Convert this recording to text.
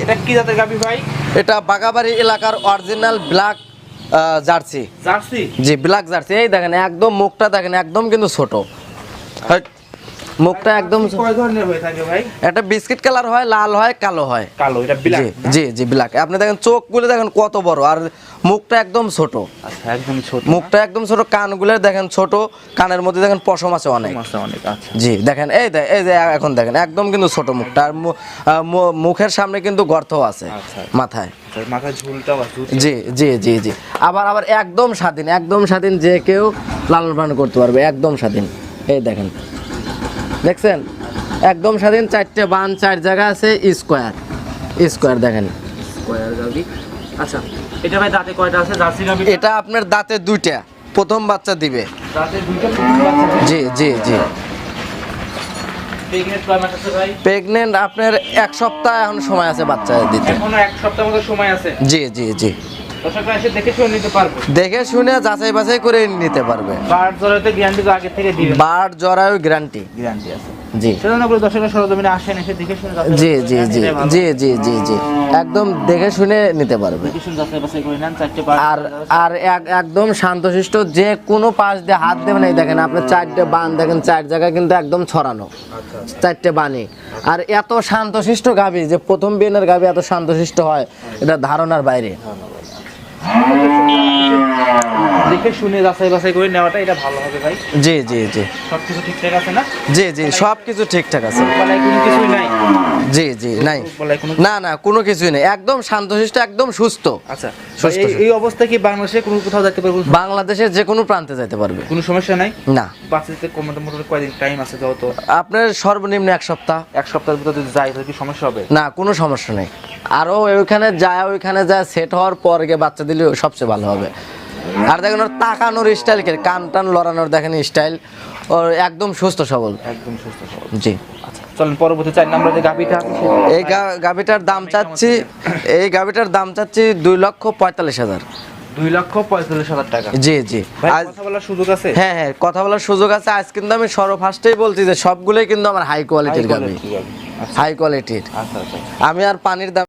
এটা কি জাতের গাবি ভাই? এটা বাগাবাড়ি এলাকার অরিজিনাল ব্ল্যাক জার্সি। জার্সি? জি ব্ল্যাক জার্সি। এই দেখেন একদম মুখটা দেখেন একদম কিন্তু ছোট। মুখটা একদম ছো- কয় ধরনের হয়ে থাকে ভাই? একটা বিস্কিট কালার হয় লাল হয় কালো হয়। কালো এটা ব্ল্যাক জি জি ব্ল্যাক আপনি দেখেন চোখগুলো দেখেন কত বড় আর মুখটা একদম ছোট। আচ্ছা একদম ছোট মুখটা একদম ছোট কানগুলো দেখেন ছোট কানের মধ্যে দেখেন পশম আছে অনেক। অনেক আচ্ছা। জি দেখেন এই এই যে এখন দেখেন একদম কিন্তু ছোট মুখটা আর মুখের সামনে কিন্তু গর্ত আছে আচ্ছা। মাথায়। জি জি জি জি। আবার আবার একদম স্বাধীন একদম স্বাধীন যে কেউ লালন পালন করতে পারবে একদম স্বাধীন। এই দেখেন দেখছেন? একদম স্বাধীন চারটে বান চার জায়গা আছে স্কোয়ার। স্কোয়ার দেখেন। স্কয়ার গাবি আচ্ছা এটা ভাই দাঁতে কয়টা আছে? জার্সি গাবি এটা আপনার দাঁতে দুইটা প্রথম বাচ্চা দিবে। দাঁতে দুইটা জি জি জি। প্রেগনেন্ট আপনার এক সপ্তাহ এখন সময় আছে বাচ্চা দিতে। এখনও এক সপ্তাহ মতো সময় আছে? জি জি জি। দেখে শুনে নিতে পারব। দেখে শুনে যাচাই বাছাই করে নিতে পারবে। বার্ড জরাতে গ্যারান্টি আগে থেকে দিবেন বার্ড জরায়ু গ্যারান্টি গ্যারান্টি আছে। জি। সেজন্য করে দর্শকরা সরজমিনে আসেন এসে দেখে শুনে জি জি জি জি জি জি জি। একদম দেখে শুনে নিতে পারবে। আর আর এক একদম শান্তশিষ্ট যে কোনো পাশ দিয়ে হাত দেবেন এই দেখেন আপনার চারটে বান দেখেন চার জায়গায় কিন্তু একদম ছড়ানো। আচ্ছা চারটে বানি আর এত শান্তশিষ্ট গাবি যে প্রথম বিয়ের গাবি এত শান্তশিষ্ট হয় এটা ধারণার বাইরে। Oh! দেখে শুনে যাচাই বাছাই করে নেওয়াটা এটা ভালো হবে ভাই। জি জি জি। সব ঠিকঠাক আছে না? জি জি সব ঠিকঠাক আছে। বলায় কোনো কিছুই নাই? জি জি নাই। না না কোনো কিছুই নেই। একদম শান্তশিষ্ট একদম সুস্থ। আচ্ছা এই- অবস্থা কি বাংলাদেশে কোনো কোথাও যেতে পারব বাংলাদেশের যে কোনো প্রান্তে যেতে পারবে। কোনো সমস্যা নাই? না। মোটামুটি কয়দিন টাইম আছে যত? আপনার সর্বনিম্ন এক সপ্তাহ। এক সপ্তাহের ভিতরে যদি যাই তাহলে কি সমস্যা হবে? না কোনো সমস্যা নেই। আরও ওইখানে যায় ওইখানে যায় সেট হওয়ার পর গিয়ে বাচ্চা দিলে সবচেয়ে ভালো হবে। আর দেখেন ওর তাকানোর স্টাইল কে? কান টান লড়ানোর দেখেন স্টাইল ওর একদম সুস্থ সবল। একদম সুস্থ সবল। জি। আচ্ছা চলেন পরবর্তী চার নম্বরে যে গাভিটা এই গাভিটার দাম চাচ্ছি এই গাভিটার দাম চাচ্ছি দুই লক্ষ পঁয়তাল্লিশ হাজার। দুই লক্ষ পঁয়তাল্লিশ হাজার টাকা। জি জি। কথা বলার সুযোগ আছে? হ্যাঁ হ্যাঁ কথা বলার সুযোগ আছে। আজ কিন্তু আমি সর্বফার্স্টেই বলছি যে সবগুলোই কিন্তু আমার হাই কোয়ালিটির গাভি। হাই কোয়ালিটির আমি আর পানির দাম